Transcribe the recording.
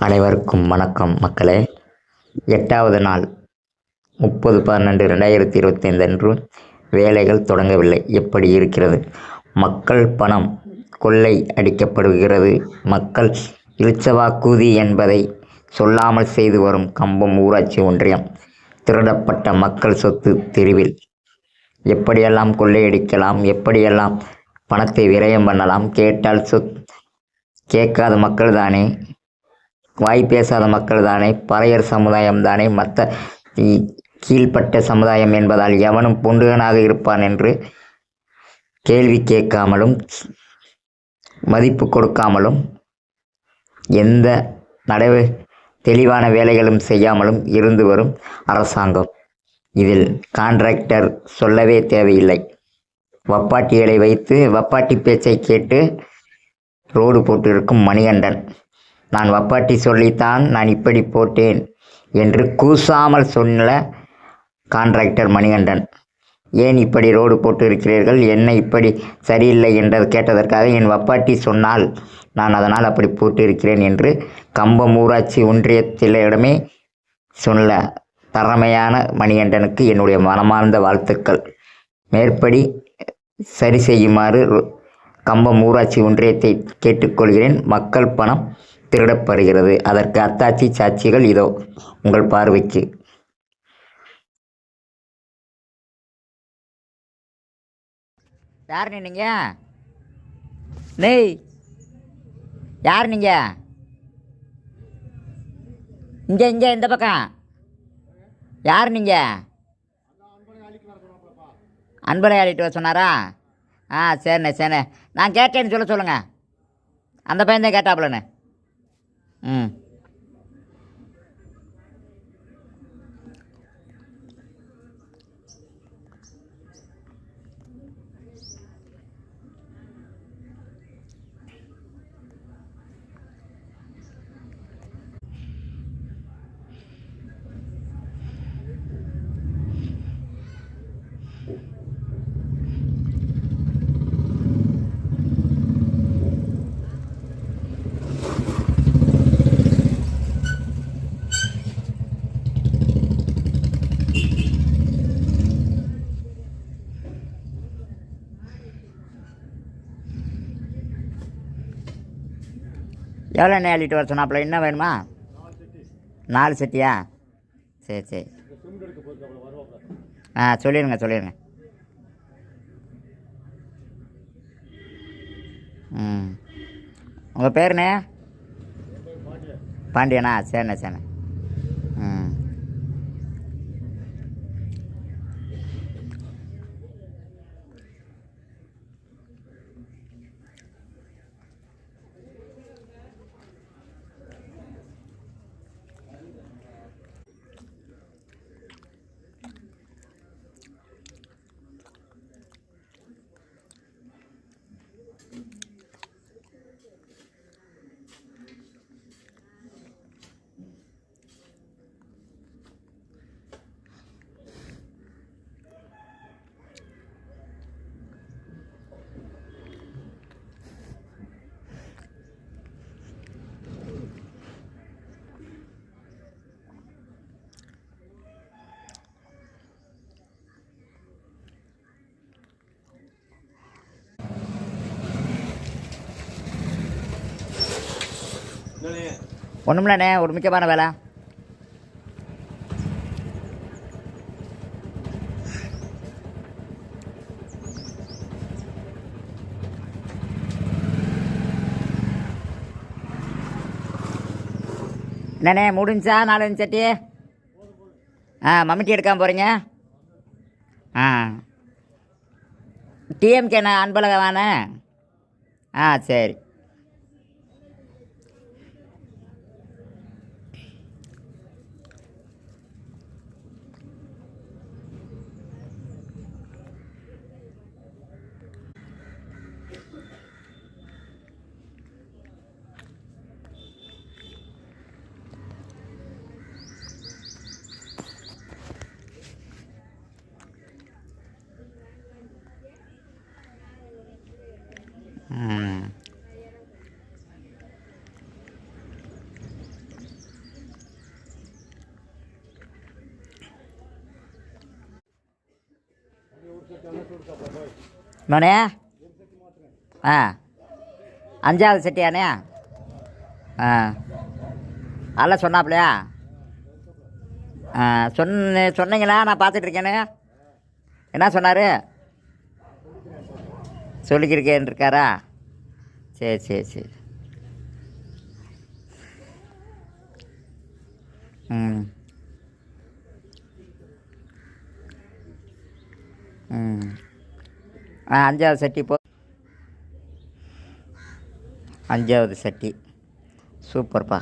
அனைவருக்கும் வணக்கம் மக்களே. எட்டாவது நாள் முப்பது பன்னெண்டு ரெண்டாயிரத்தி இருபத்தைந்து அன்று வேலைகள் தொடங்கவில்லை. எப்படி இருக்கிறது? மக்கள் பணம் கொள்ளை அடிக்கப்படுகிறது. மக்கள் இழுச்சவாக்கூதி என்பதை சொல்லாமல் செய்து வரும் கம்பம் ஊராட்சி ஒன்றியம் திருடப்பட்ட மக்கள் சொத்து தெருவில். எப்படியெல்லாம் கொள்ளையடிக்கலாம் எப்படியெல்லாம் பணத்தை விரயம் பண்ணலாம்? கேட்டால் சொத் கேட்காத மக்கள் தானே வாய் பேசாத மக்கள் தானே பறையர் சமுதாயம் தானே மற்ற கீழ்ப்பட்ட சமுதாயம் என்பதால் எவனும் பொண்டுகனாக இருப்பான் என்று கேள்வி கேட்காமலும் மதிப்பு கொடுக்காமலும் எந்த நடவு தெளிவான வேலைகளும் செய்யாமலும் இருந்து வரும் அரசாங்கம். இதில் கான்ட்ராக்டர் சொல்லவே தேவையில்லை. வப்பாட்டிகளை வைத்து வப்பாட்டி பேச்சை கேட்டு ரோடு போட்டிருக்கும் மணிகண்டன். நான் வப்பாட்டி சொல்லித்தான் நான் இப்படி போட்டேன் என்று கூசாமல் சொன்ன கான்ட்ராக்டர் மணிகண்டன். ஏன் இப்படி ரோடு போட்டு இருக்கிறீர்கள் என்ன இப்படி சரியில்லை என்று கேட்டதற்காக என் வப்பாட்டி சொன்னால் நான் அதனால் அப்படி போட்டு இருக்கிறேன் என்று கம்பம் ஊராட்சி ஒன்றியத்திலிடமே சொன்ன திறமையான மணிகண்டனுக்கு என்னுடைய மனமார்ந்த வாழ்த்துக்கள். மேற்படி சரி செய்யுமாறு கம்பம் ஊராட்சி ஒன்றியத்தை கேட்டுக்கொள்கிறேன். மக்கள் பணம் திருடப்படுகிறது. அதற்கு அத்தாட்சி சாட்சிகள் இதோ உங்கள் பார்வைக்கு. யார் நீங்க? நெய். யார் நீங்க? இங்க இங்க இந்த பக்கம். யார் நீங்க? அன்பரை ஆடிட்டு வர சொன்னாரா? ஆ சரிண்ணே சரிண்ணே நான் கேட்டேன்னு சொல்ல சொல்லுங்கள் அந்த பையன் தான் கேட்டாப்புலண்ணே ம் எவ்வளோ எண்ணெய் அள்ளிட்டு வர சொன்னாப்புல? என்ன வேணுமா? நாலு செட்டியா? சரி சரி. ஆ சொல்லிடுங்க சொல்லிடுங்க ம். உங்கள் பேருண்ணே பாண்டியனா? சரிண்ணே சரிண்ணே. ஒன்றுமில்லண்ணே ஒரு முக்கியமான வேலை. என்னண்ணே முடிஞ்சா நாலஞ்சு சட்டி. ஆ மம்மிட்டி எடுக்காம போகிறீங்க ஆ. டிஎம்கே நான் அன்பழகவானே ஆ சரி. நோனே ஆ. அஞ்சாவது செட்டியானே? ஆ. அதெல்லாம் சொன்னாப்லையா ஆ சொன்ன சொன்னீங்களா? நான் பார்த்துட்ருக்கேனே. என்ன சொன்னார்? சொல்லிக்கிருக்கேன் இருக்காரா சரி சரி சரி. ம். ம். ஆ அஞ்சாவது சட்டி போ. அஞ்சாவது சட்டி. சூப்பர்ப்பா.